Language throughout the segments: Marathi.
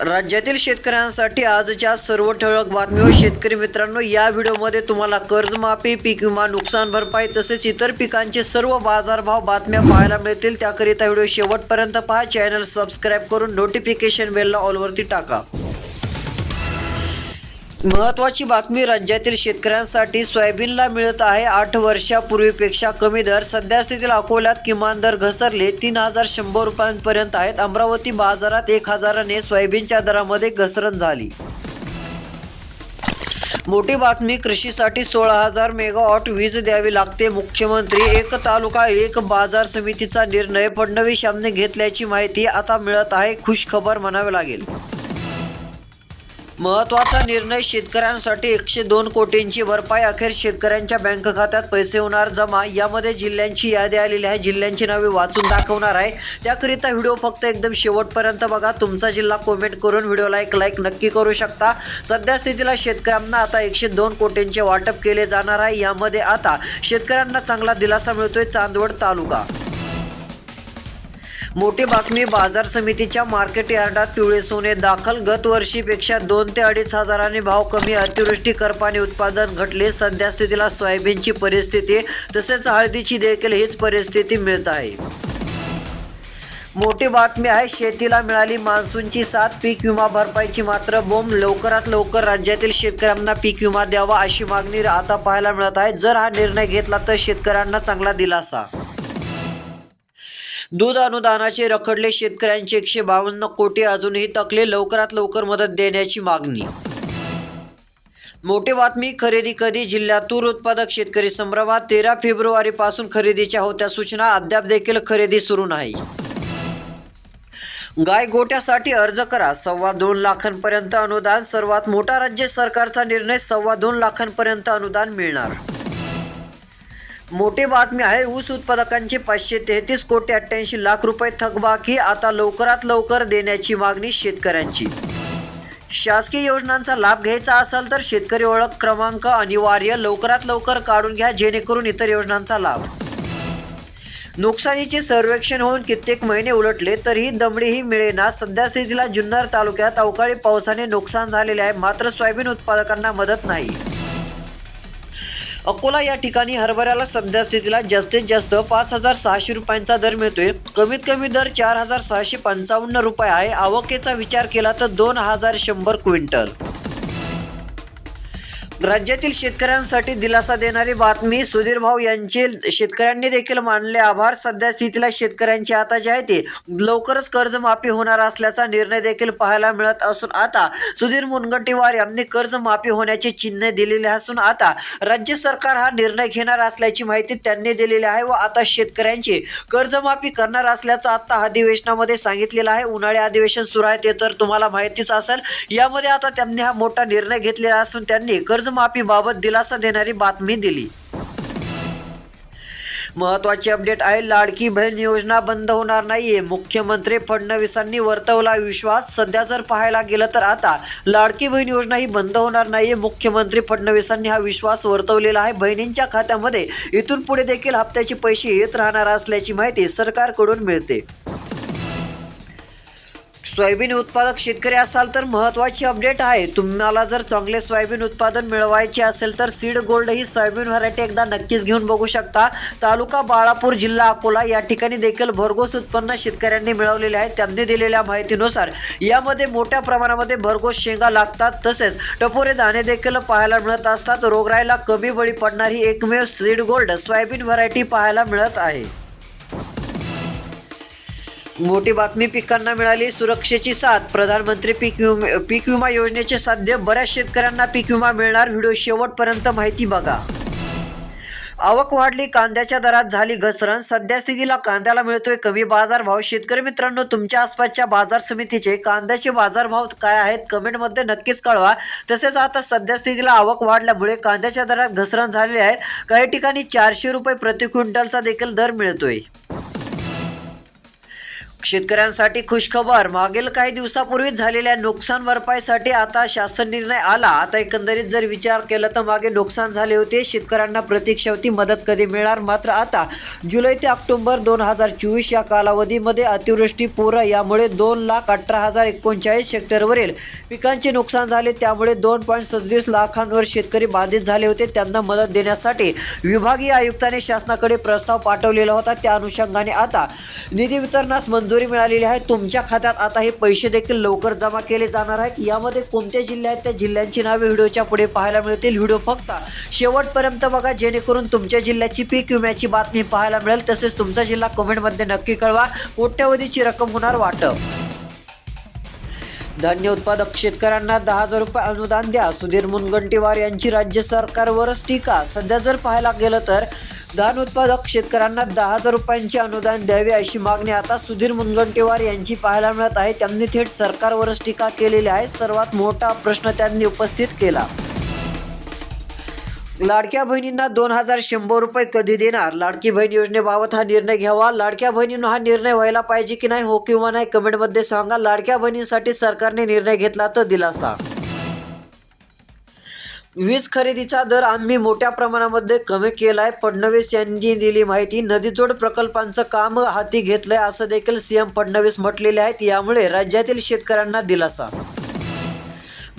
राज्यातील शेतकऱ्यांसाठी आजच्या सर्व ठळक बातमी शेतकरी मित्रांनो या व्हिडिओमध्ये तुम्हाला कर्जमाफी पीक विमा नुकसान भरपाई तसेच इतर पिकांचे सर्व बाजारभाव बातम्या पाहायला मिळतील. त्याकरिता व्हिडिओ शेवटपर्यंत पहा. चॅनल सबस्क्राईब करून नोटिफिकेशन बेलला ऑलवरती टाका. महत्वाची बातमी राज्यातील शेतकऱ्यांसाठी सोयाबीनला मिळत आहे आठ वर्षापूर्वीपेक्षा कमी दर. सध्या स्थितीत अकोल्यात किमान दर घसरले. तीन हजार शंभर रुपयांपर्यंत आहेत. अमरावती बाजारात एक हजाराने सोयाबीनच्या दरामध्ये घसरण झाली. मोठी बातमी कृषीसाठी सोळा हजार मेगावॉट वीज द्यावी लागते. मुख्यमंत्री एक तालुका एक बाजार समितीचा निर्णय फडणवीस यांनी घेतल्याची माहिती आता मिळत आहे. खुश खबर म्हणावे लागेल. महत्त्वाचा निर्णय शेतकऱ्यांसाठी एकशे दोन कोटींची भरपाई. अखेर शेतकऱ्यांच्या बँक खात्यात पैसे होणार जमा. यामध्ये जिल्ह्यांची यादी आलेली आहे. जिल्ह्यांची नावे वाचून दाखवणार आहे. त्याकरिता व्हिडिओ फक्त एकदम शेवटपर्यंत बघा. तुमचा जिल्हा कमेंट करून व्हिडिओला एक लाईक नक्की करू शकता. सध्या स्थितीला शेतकऱ्यांना आता एकशे दोन कोटींचे वाटप केले जाणार आहे. यामध्ये आता शेतकऱ्यांना चांगला दिलासा मिळतोय. चांदवड तालुका. मोठी बातमी बाजार समितीच्या मार्केट यार्डात पिवळे सोने दाखल. गत वर्षीपेक्षा दोन ते अडीच हजारांनी भाव कमी. अतिवृष्टी करपाने उत्पादन घटले. सध्या स्थितीला सोयाबीनची परिस्थिती तसेच हळदीची देखील हीच परिस्थिती मिळत आहे. मोठी बातमी आहे शेतीला मिळाली मान्सूनची साथ. पीक विमा भरपाईची मात्र बोंब. लवकरात लवकर राज्यातील शेतकऱ्यांना पीक विमा द्यावा अशी मागणी आता पाहायला मिळत आहे. जर हा निर्णय घेतला तर शेतकऱ्यांना चांगला दिलासा. दूध अनुदानाचे रखडले शेतकऱ्यांचे एकशे बावन्न कोटी अजूनही तकले लवकरात लवकर मदत देण्याची मागणी. मोठी बातमी खरेदी कधी? जिल्ह्यात तूर उत्पादक शेतकरी संभ्रमात. तेरा फेब्रुवारी पासून खरेदीच्या होत्या सूचना अद्याप देखील खरेदी सुरू नाही. गाय गोट्यासाठी अर्ज करा. सव्वा दोन लाखांपर्यंत अनुदान सर्वात मोठा राज्य सरकारचा निर्णय सव्वा दोन लाखांपर्यंत अनुदान मिळणार. मोठी बातमी आहे ऊस उत्पादकांचे पाचशे तेहतीस कोटी अठ्ठ्याऐंशी लाख रुपये थकबाकी आता लवकरात लवकर देण्याची मागणी शेतकऱ्यांची. शासकीय योजनांचा लाभ घ्यायचा असेल तर शेतकरी ओळख क्रमांक अनिवार्य लवकरात लवकर काढून घ्या जेणेकरून इतर योजनांचा लाभ. नुकसानीचे सर्वेक्षण होऊन कित्येक महिने उलटले तरीही दमडीही मिळेना. सध्या स्थितीला जुन्नर तालुक्यात अवकाळी पावसाने नुकसान झालेले आहे मात्र सोयाबीन उत्पादकांना मदत नाही. अकोला या ठिकाणी हरभऱ्याला सध्या स्थितीला जास्तीत जास्त पाच हजार सहाशे रुपयांचा दर मिळतोय. कमीत कमी दर चार हजार सहाशे पंचावन्न रुपये आहे. आवकेचा विचार केला तर दोन हजार शंभर क्विंटल. राज्यातील शेतकऱ्यांसाठी दिलासा देणारी बातमी सुधीर भाऊ यांचे शेतकऱ्यांनी देखील मानले. आभार. सध्या स्थितीला शेतकऱ्यांचे आता जे आहे ते लवकरच कर्जमाफी होणार असल्याचा निर्णय देखील पाहायला मिळत असून आता सुधीर मुनगंटीवार यांनी कर्जमाफी होण्याचे चिन्ह दिलेले असून आता राज्य सरकार हा निर्णय घेणार असल्याची माहिती त्यांनी दिलेली आहे व आता शेतकऱ्यांची कर्जमाफी करणार असल्याचं आता अधिवेशनामध्ये सांगितलेलं आहे. उन्हाळी अधिवेशन सुरू आहे ते तर तुम्हाला माहितीच असेल. यामध्ये आता त्यांनी हा मोठा निर्णय घेतलेला असून त्यांनी कर्ज कर्जमाफीबाबत दिलासा देणारी बातमी दिली. महत्वाची अपडेट आहे लाडकी बहीण योजना बंद होणार नाहीये. मुख्यमंत्री फडणवीसांनी वर्तवला विश्वास. सध्या जर पाहायला गेलं तर आता लाडकी बहीण योजना ही बंद होणार नाहीये. मुख्यमंत्री फडणवीसांनी हा विश्वास वर्तवलेला आहे. बहिणींच्या खात्यामध्ये इथून पुढे देखील हप्त्याचे पैसे येत राहणार असल्याची माहिती सरकारकडून मिळते. सोयाबीन उत्पादक शेतकरी असाल तर महत्त्वाची अपडेट आहे. तुम्हाला जर चांगले सोयाबीन उत्पादन मिळवायचे असेल तर सीड गोल्ड ही सोयाबीन व्हरायटी एकदा नक्कीच घेऊन बघू शकता. तालुका बाळापूर जिल्हा अकोला या ठिकाणी देखील भरघोस उत्पन्न शेतकऱ्यांनी मिळवलेले आहे. त्यांनी दिलेल्या माहितीनुसार यामध्ये मोठ्या प्रमाणामध्ये भरघोस शेंगा लागतात. तसेच टपोरे दाणे देखील पाहायला मिळत असतात. रोगराईला कमी बळी पडणारी एकमेव सीड गोल्ड सोयाबीन व्हरायटी पाहायला मिळत आहे. मोठी बातमी पिकांना मिळाली सुरक्षेची साथ. प्रधानमंत्री पीक विमा पीक विमा योजनेचे साध्य बऱ्याच शेतकऱ्यांना पीक विमा मिळणार. व्हिडिओ शेवटपर्यंत माहिती बघा. आवक वाढली कांद्याच्या दरात झाली घसरण. सध्या स्थितीला कांद्याला मिळतोय कमी बाजारभाव शेतकरी मित्रांनो तुमच्या आसपासच्या बाजार समितीचे कांद्याचे बाजारभाव काय आहेत? कमेंटमध्ये नक्कीच कळवा. तसेच आता सध्या स्थितीला आवक वाढल्यामुळे कांद्याच्या दरात घसरण झालेली आहे. काही ठिकाणी चारशे रुपये प्रति क्विंटलचा देखील दर मिळतोय. शेतकऱ्यांसाठी खुशखबर. मागील काही दिवसापूर्वीच झालेल्या नुकसान भरपाईसाठी आता शासन निर्णय आला. आता एकंदरीत जर विचार केला तर मागे नुकसान झाले होते. शेतकऱ्यांना प्रतीक्षा होती. मदत कधी मिळणार? मात्र आता जुलै ते ऑक्टोबर दोन हजार चोवीस या कालावधीमध्ये अतिवृष्टी पूर यामुळे दोन लाख अठरा हजार एकोणचाळीस हेक्टरवरील पिकांचे नुकसान झाले. त्यामुळे दोन पॉईंट सदतीस लाखांवर शेतकरी बाधित झाले होते. त्यांना मदत देण्यासाठी विभागीय आयुक्तांनी शासनाकडे प्रस्ताव पाठवलेला होता. त्या अनुषंगाने आता निधी वितरणास मंजूर मिळालेली आहे. तुमच्या खात्यात आता हे पैसे देखील लवकर जमा केले जाणार आहेत. यामध्ये कोणत्या जिल्हे आहेत त्या जिल्ह्यांची नावे व्हिडिओच्या पुढे पाहायला मिळतील. व्हिडिओ फक्त शेवटपर्यंत बघा जेणेकरून तुमच्या जिल्ह्याची पीक विम्याची बातमी पाहायला मिळेल. तसेच तुमचा जिल्हा कमेंटमध्ये नक्की कळवा. कोट्यवधीची रक्कम होणार वाटप. धान्य उत्पादक शेतकऱ्यांना दहा हजार रुपये अनुदान द्या. सुधीर मुनगंटीवार यांची राज्य सरकारवरच टीका. सध्या जर पाहायला गेलं तर धान उत्पादक शेतकऱ्यांना दहा हजार रुपयांचे अनुदान द्यावे अशी मागणी आता सुधीर मुनगंटीवार यांची पाहायला मिळत आहे. त्यांनी थेट सरकारवरच टीका केलेली आहे. सर्वात मोठा प्रश्न त्यांनी उपस्थित केला. लाडक्या बहिणींना दोन हजार शंभर रुपये कधी देणार? लाडकी बहीण योजनेबाबत हा निर्णय घ्यावा? लाडक्या बहिणींना हा निर्णय व्हायला पाहिजे की नाही हो किंवा नाही? कमेंटमध्ये सांगा. लाडक्या बहिणींसाठी सरकारने निर्णय घेतला तर दिलासा. वीज खरेदीचा दर आम्ही मोठ्या प्रमाणामध्ये कमी केलाय. फडणवीस यांनी दिली माहिती. नदीजोड प्रकल्पांचं काम हाती घेतलंय असं देखील सीएम फडणवीस म्हटलेले आहेत. यामुळे राज्यातील शेतकऱ्यांना दिलासा.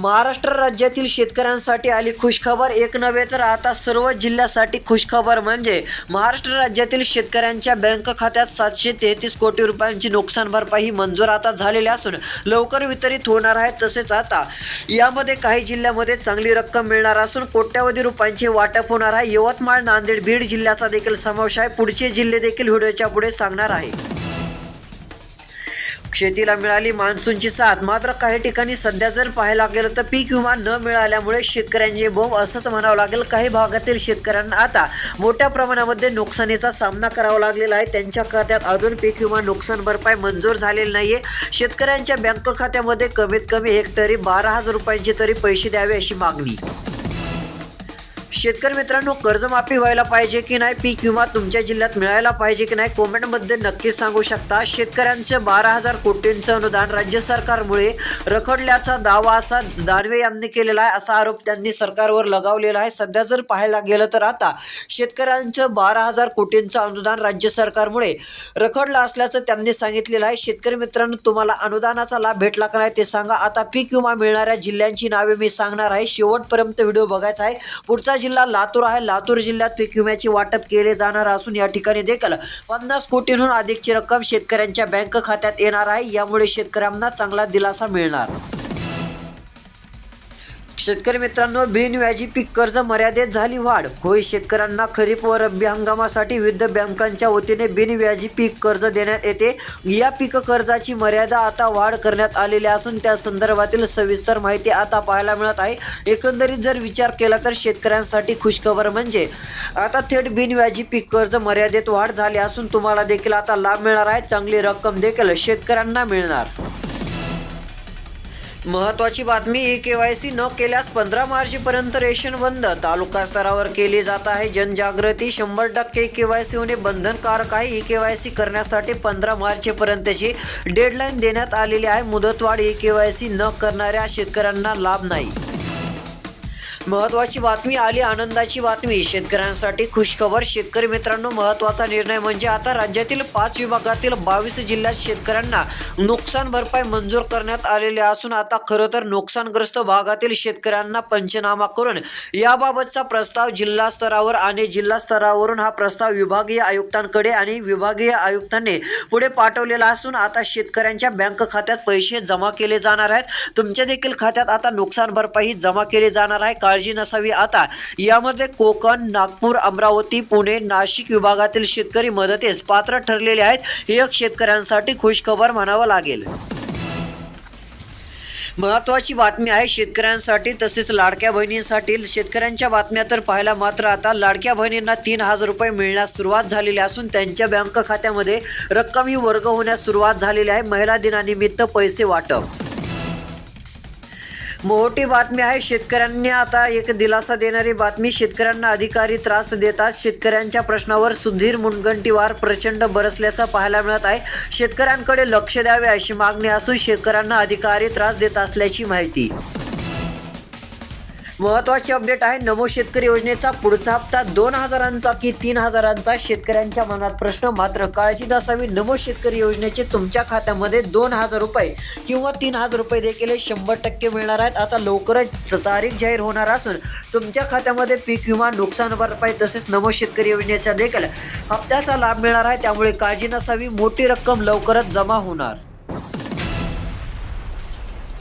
महाराष्ट्र राज्यातील शेतकऱ्यांसाठी आली खुशखबर एक नव्हे तर आता सर्व जिल्ह्यासाठी खुशखबर म्हणजे महाराष्ट्र राज्यातील शेतकऱ्यांच्या बँक खात्यात सातशे तेहतीस कोटी रुपयांची नुकसान भरपाई ही मंजूर आता झालेली असून लवकर वितरित होणार आहे तसेच आता यामध्ये काही जिल्ह्यामध्ये चांगली रक्कम मिळणार असून कोट्यावधी रुपयांचे वाटप होणार आहे. यवतमाळ नांदेड बीड जिल्ह्याचा देखील समावेश आहे. पुढचे जिल्हे देखील व्हिडिओच्या पुढे सांगणार आहे. शेतीला मिळाली मान्सूनची साथ. मात्र काही ठिकाणी सध्या जर पाहायला गेलं तर पीक विमा न मिळाल्यामुळे शेतकऱ्यांचे बोंब असंच म्हणावं लागेल. काही भागातील शेतकऱ्यांना आता मोठ्या प्रमाणामध्ये नुकसानीचा सामना करावा लागलेला आहे. त्यांच्या खात्यात अजून पीक विमा नुकसान भरपाई मंजूर झालेली नाहीये. शेतकऱ्यांच्या बँक खात्यामध्ये कमीत कमी हेक्टरी बारा हजार रुपयांचे तरी पैसे द्यावे अशी मागणी. शेतकरी मित्रांनो कर्जमाफी व्हायला पाहिजे की नाही? पीक विमा तुमच्या जिल्ह्यात मिळायला पाहिजे की नाही? कॉमेंटमध्ये नक्कीच सांगू शकता. शेतकऱ्यांचं बारा हजार कोटींचं अनुदान राज्य सरकारमुळे रखडल्याचा दावा असा दानवे यांनी केलेला आहे असा आरोप त्यांनी सरकारवर लगावलेला आहे. सध्या जर पाहायला गेलं तर आता शेतकऱ्यांचं बारा हजार कोटींचं अनुदान राज्य सरकारमुळे रखडलं असल्याचं त्यांनी सांगितलेलं आहे. शेतकरी मित्रांनो तुम्हाला अनुदानाचा लाभ भेटला का नाही ते सांगा. आता पीक विमा मिळणाऱ्या जिल्ह्यांची नावे मी सांगणार आहे. शेवटपर्यंत व्हिडिओ बघायचा आहे. पुढचा जिल्हा लातूर आहे. लातूर जिल्ह्यात पीक विम्याचे वाटप केले जाणार असून या ठिकाणी देखील पन्नास कोटींहून अधिकची रक्कम शेतकऱ्यांच्या बँक खात्यात येणार आहे. यामुळे शेतकऱ्यांना चांगला दिलासा मिळणार. शेतकरी मित्रांनो बिनव्याजी पीक कर्ज मर्यादेत झाली वाढ. होय शेतकऱ्यांना खरीप व रब्बी हंगामासाठी विविध बँकांच्या वतीने बिनव्याजी पीक कर्ज देण्यात येते. या पीक कर्जाची मर्यादा आता वाढ करण्यात आलेली असून त्या संदर्भातील सविस्तर माहिती आता पाहायला मिळत आहे. एकंदरीत जर विचार केला तर शेतकऱ्यांसाठी खुशखबर म्हणजे आता थेट बिनव्याजी पीक कर्ज मर्यादेत वाढ झाली असून तुम्हाला देखील आता लाभ मिळणार आहे. चांगली रक्कम देखील शेतकऱ्यांना मिळणार. महत्वाची बातमी ई के वाय सी न केल्यास पंधरा मार्चपर्यंत रेशन बंद. तालुका स्तरावर केली जात आहे जनजागृती. शंभर टक्के के वाय सी होणे बंधनकारक आहे. ई के वाय सी करण्यासाठी पंधरा मार्चपर्यंतची डेडलाईन देण्यात आलेली आहे. मुदतवाढ ई के वाय सी न करणाऱ्या शेतकऱ्यांना लाभ नाही. महत्वाची बातमी आली आनंदाची बातमी. शेतकऱ्यांसाठी खुशखबर. शेतकरी मित्रांनो महत्त्वाचा निर्णय म्हणजे आता राज्यातील पाच विभागातील बावीस जिल्ह्यात शेतकऱ्यांना नुकसान भरपाई मंजूर करण्यात आलेली असून आता खरं तर नुकसानग्रस्त भागातील शेतकऱ्यांना पंचनामा करून याबाबतचा प्रस्ताव जिल्हा स्तरावर आणि जिल्हा स्तरावरून हा प्रस्ताव विभागीय आयुक्तांकडे आणि विभागीय आयुक्तांनी पुढे पाठवलेला असून आता शेतकऱ्यांच्या बँक खात्यात पैसे जमा केले जाणार आहेत. तुमच्या देखील खात्यात आता नुकसान भरपाई जमा केली जाणार आहे. काळजी नसावी आता. यामध्ये कोकण नागपूर अमरावती पुणे नाशिक विभागातील शेतकरी मदतीस पात्र ठरलेले आहेत. ही एक शेतकऱ्यांसाठी खुशखबर म्हणावं लागेल. महत्वाची बातमी आहे शेतकऱ्यांसाठी तसेच लाडक्या बहिणींसाठी. शेतकऱ्यांच्या बातम्या तर पाहायला मात्र आता लाडक्या बहिणींना तीन हजार रुपये मिळण्यास सुरुवात झालेली असून त्यांच्या बँक खात्यामध्ये रक्कम ही वर्ग होण्यास सुरुवात झालेली आहे. महिला दिनानिमित्त पैसे वाटप. मोठी बातमी आहे शेतकऱ्यांनी आता एक दिलासा देणारी बातमी शेतकऱ्यांना अधिकारी त्रास देतात. शेतकऱ्यांच्या प्रश्नावर सुधीर मुनगंटीवार प्रचंड बरसल्याचं पाहायला मिळत आहे. शेतकऱ्यांकडे लक्ष द्यावे अशी मागणी असून शेतकऱ्यांना अधिकारी त्रास देत असल्याची माहिती. महत्वाची अपडेट आहे नमो शेतकरी योजनेचा पुढचा हप्ता दोन हजारांचा की तीन हजारांचा? शेतकऱ्यांच्या मनात प्रश्न मात्र काळजी नसावी नमो शेतकरी योजनेचे तुमच्या खात्यामध्ये दोन हजार रुपये किंवा तीन हजार रुपये देखील हे शंभर टक्के मिळणार आहेत. आता लवकरच तारीख जाहीर होणार असून तुमच्या खात्यामध्ये पीक विमा नुकसान भरपाई तसेच नमो शेतकरी योजनेचा देखील हप्त्याचा लाभ मिळणार आहे. त्यामुळे काळजी नसावी. मोठी रक्कम लवकरच जमा होणार.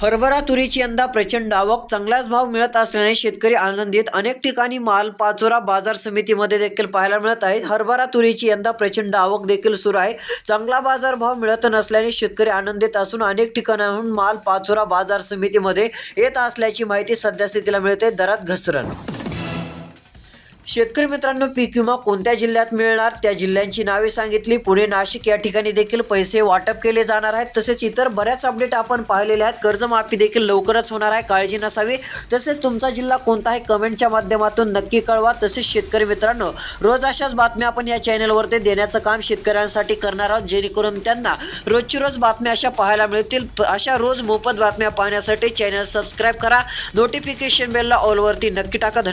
हरभरा तुरीची यंदा प्रचंड आवक चांगलाच भाव मिळत असल्याने शेतकरी आनंदित. अनेक ठिकाणी माल पाचोरा बाजार समितीमध्ये देखील पाहायला मिळत आहे. हरभरा तुरीची यंदा प्रचंड आवक देखील सुरू आहे. चांगला बाजार भाव मिळत नसल्याने शेतकरी आनंदित असून अनेक ठिकाणाहून माल पाचोरा बाजार समितीमध्ये येत असल्याची माहिती सध्या स्थितीला मिळते. दरात घसरण शेतकरी मित्रांनो पीक विमा कोणत्या जिल्ह्यात मिळणार? त्या जिल्ह्यांची नावे सांगितली. पुणे नाशिक या ठिकाणी देखील पैसे वाटप केले जाणार आहेत. तसेच इतर बऱ्याच अपडेट आपण पाहिलेले आहेत. कर्जमाफी देखील लवकरच होणार आहे. काळजी नसावी. तसेच तुमचा जिल्हा कोणता आहे कमेंटच्या माध्यमातून नक्की कळवा. तसेच शेतकरी मित्रांनो रोज अशाच बातम्या आपण या चॅनलवरती देण्याचं काम शेतकऱ्यांसाठी करणार आहोत. जेणेकरून त्यांना रोजची रोज बातम्या अशा पाहायला मिळतील. अशा रोज मोफत बातम्या पाहण्यासाठी चॅनल सबस्क्राईब करा. नोटिफिकेशन बेलला ऑलवरती नक्की टाका. धन्यवाद.